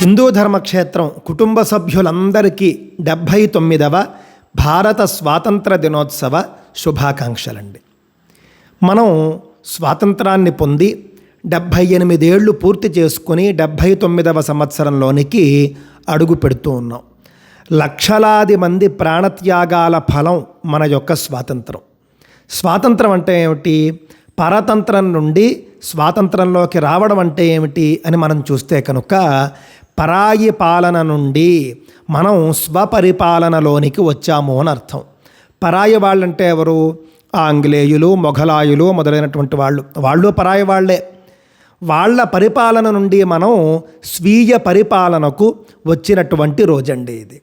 హిందూ ధర్మక్షేత్రం కుటుంబ సభ్యులందరికీ డెబ్భై తొమ్మిదవ భారత స్వాతంత్ర దినోత్సవ శుభాకాంక్షలండి. మనం స్వాతంత్రాన్ని పొంది డెబ్భై ఎనిమిదేళ్ళు పూర్తి చేసుకుని డెబ్భై తొమ్మిదవ సంవత్సరంలోనికి అడుగు పెడుతూ ఉన్నాం. లక్షలాది మంది ప్రాణత్యాగాల ఫలం మన యొక్క స్వాతంత్రం. స్వాతంత్రం అంటే ఏమిటి? పరతంత్రం నుండి స్వాతంత్రంలోకి రావడం అంటే ఏమిటి అని మనం చూస్తే కనుక పరాయి పాలన నుండి మనం స్వపరిపాలనలోనికి వచ్చాము అని అర్థం. పరాయి వాళ్ళంటే ఎవరు? ఆంగ్లేయులు మొఘలాయులు మొదలైనటువంటి వాళ్ళు. వాళ్ళు పరాయి వాళ్ళే వాళ్ళ పరిపాలన నుండి మనం స్వీయ పరిపాలనకు వచ్చినటువంటి రోజండి ఇది.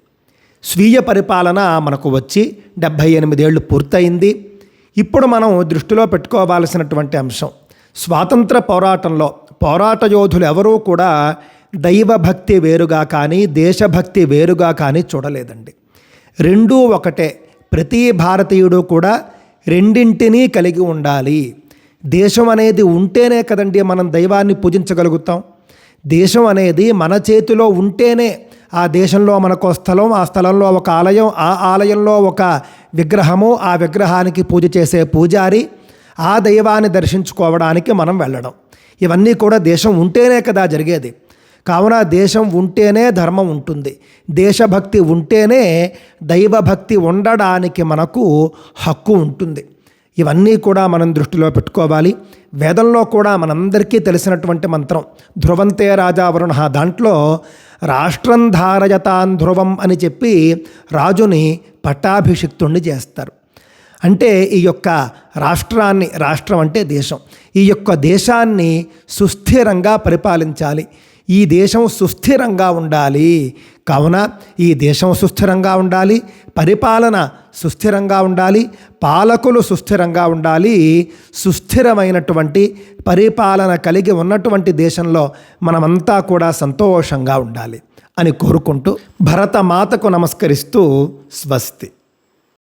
స్వీయ పరిపాలన మనకు వచ్చి డెబ్భై ఎనిమిదేళ్ళు పూర్తయింది. ఇప్పుడు మనం దృష్టిలో పెట్టుకోవాల్సినటువంటి అంశం. స్వాతంత్ర పోరాటంలో పోరాట యోధులు ఎవరూ కూడా దైవభక్తి వేరుగా కానీ దేశభక్తి వేరుగా కానీ చూడలేదండి. రెండూ ఒకటే. ప్రతి భారతీయుడు కూడా రెండింటినీ కలిగి ఉండాలి. దేశం అనేది ఉంటేనే కదండి మనం దైవాన్ని పూజించగలుగుతాం. దేశం అనేది మన చేతిలో ఉంటేనే ఆ దేశంలో మనకు స్థలం ఆ స్థలంలో ఒక ఆలయం ఆ ఆలయంలో ఒక విగ్రహము ఆ విగ్రహానికి పూజ చేసే పూజారి ఆ దైవాన్ని దర్శించుకోవడానికి మనం వెళ్ళడం. ఇవన్నీ కూడా దేశం ఉంటేనే కదా జరిగేది. కావున దేశం ఉంటేనే ధర్మం ఉంటుంది. దేశభక్తి ఉంటేనే దైవభక్తి ఉండడానికి మనకు హక్కు ఉంటుంది. ఇవన్నీ కూడా మనం దృష్టిలో పెట్టుకోవాలి. వేదంలో కూడా మనందరికీ తెలిసినటువంటి మంత్రం ధ్రువంతే రాజా వరుణ దాంట్లో రాష్ట్రం ధారయతాన్ ధ్రువం అని చెప్పి రాజుని పట్టాభిషిక్తుణ్ణి చేస్తారు. అంటే ఈ యొక్క రాష్ట్రాన్ని రాష్ట్రం అంటే దేశం. ఈ యొక్క దేశాన్ని సుస్థిరంగా పరిపాలించాలి. ఈ దేశం సుస్థిరంగా ఉండాలి. కావున ఈ దేశం సుస్థిరంగా ఉండాలి. పరిపాలన సుస్థిరంగా ఉండాలి. పాలకులు సుస్థిరంగా ఉండాలి. సుస్థిరమైనటువంటి పరిపాలన కలిగి ఉన్నటువంటి దేశంలో మనమంతా కూడా సంతోషంగా ఉండాలి అని కోరుకుంటూ భరతమాతకు నమస్కరిస్తూ స్వస్తి.